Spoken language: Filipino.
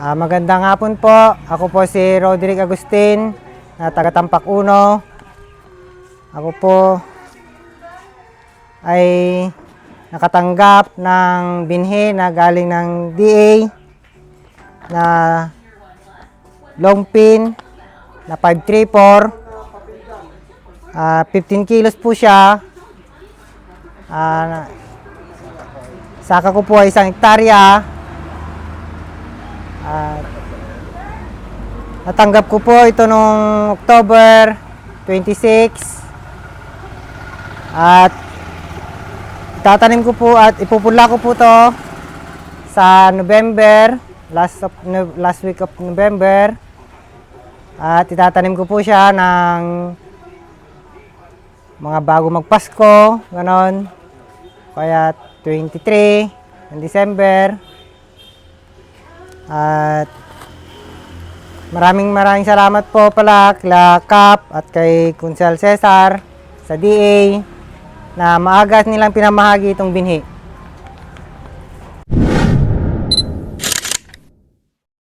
Ah, magandang hapon po. Ako po si Roderick Agustin, na taga Tampak Uno. Ako po ay nakatanggap ng binhi na galing ng DA na long pin na 534. Ah, 15 kilos po siya. Na- saka ko po ay isang hektarya. At natanggap ko po ito noong October 26. At tatanim ko po at ipupula ko po to sa November, last of last week of November. At itatanim ko po siya ng mga bago magpasko, ganon. Kaya 23 ng December. At maraming maraming salamat po pala kila Kap at kay Kunsel Cesar sa DA na maaga nilang pinamahagi itong binhi.